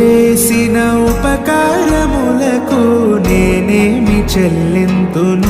చేసిన ఉపకారములకు నేనేమి చెల్లింతును?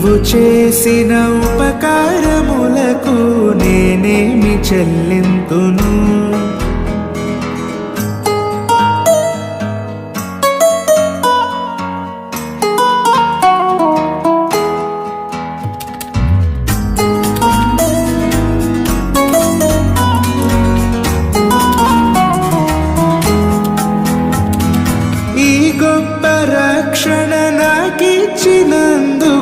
నీవు చేసిన ఉపకారములకు నేనేమి చెల్లింతును? ఈ గొప్ప రక్షణ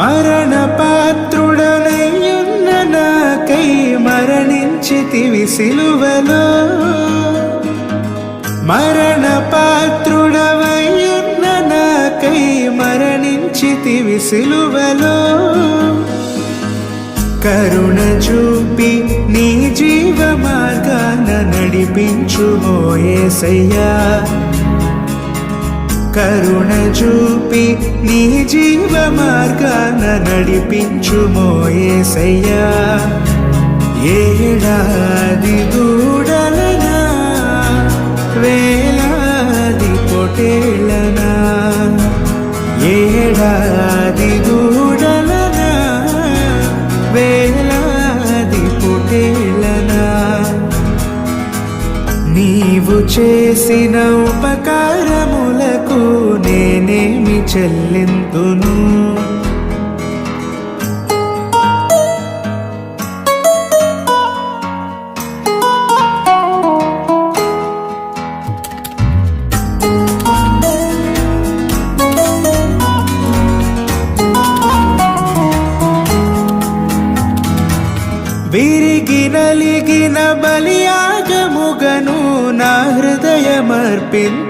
మరణ పాత్రుడనయ్యున్న నాకై మరణించితివి సిలువలో. మరణ పాత్రుడవయ్యున్న నాకై మరణించితివి సిలువలో. కరుణ చూపి నీ జీవ మార్గాన నడిపించు మోయేసయ్యా కరుణ చూపి నీ జీవ మార్గాన నడిపించు మోయేసయ్యా. ఏడాది దూడలనా వేలాది పొటేళ్ళనా ఏడాది దూడలనా వేలాది పొటేళ్ళనా నీవు చేసిన ఉపకారము చెల్లింతును. విరిగినలిగిన బలియాగముగను నా హృదయమర్పింపు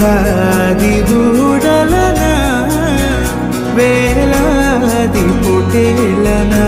వేలాది దూడలన వేలాది పుటేలనా.